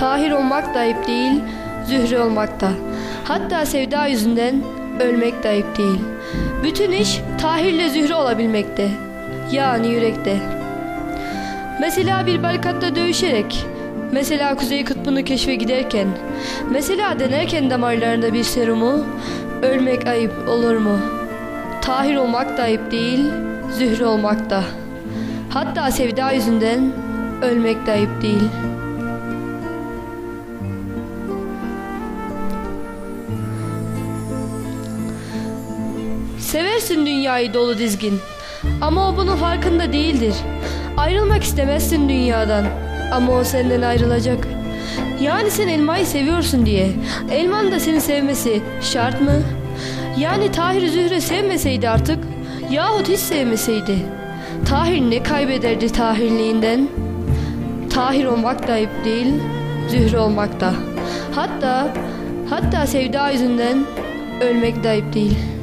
Tahir olmak da ayıp değil, Zühre olmak da. Hatta sevda yüzünden ölmek de ayıp değil. Bütün iş Tahir'le Zühre olabilmekte. Yani yürekte. Mesela bir barikatta dövüşerek, mesela Kuzey Kutbu'nu keşfe giderken, mesela denerken damarlarında bir serumu, ölmek ayıp olur mu? Tahir olmak da ayıp değil, Zühre olmak da. Hatta sevda yüzünden ölmek de ayıp değil. Seversin dünyayı dolu dizgin ama o bunun farkında değildir. Ayrılmak istemezsin dünyadan ama o senden ayrılacak. Yani sen elmayı seviyorsun diye elmanın da seni sevmesi şart mı? Yani Tahir Zühre sevmeseydi artık yahut hiç sevmeseydi. Tahir ne kaybederdi Tahirliğinden? Tahir olmak da ayıp değil, Zühre olmak da. Hatta, hatta sevda yüzünden ölmek de ayıp değil.''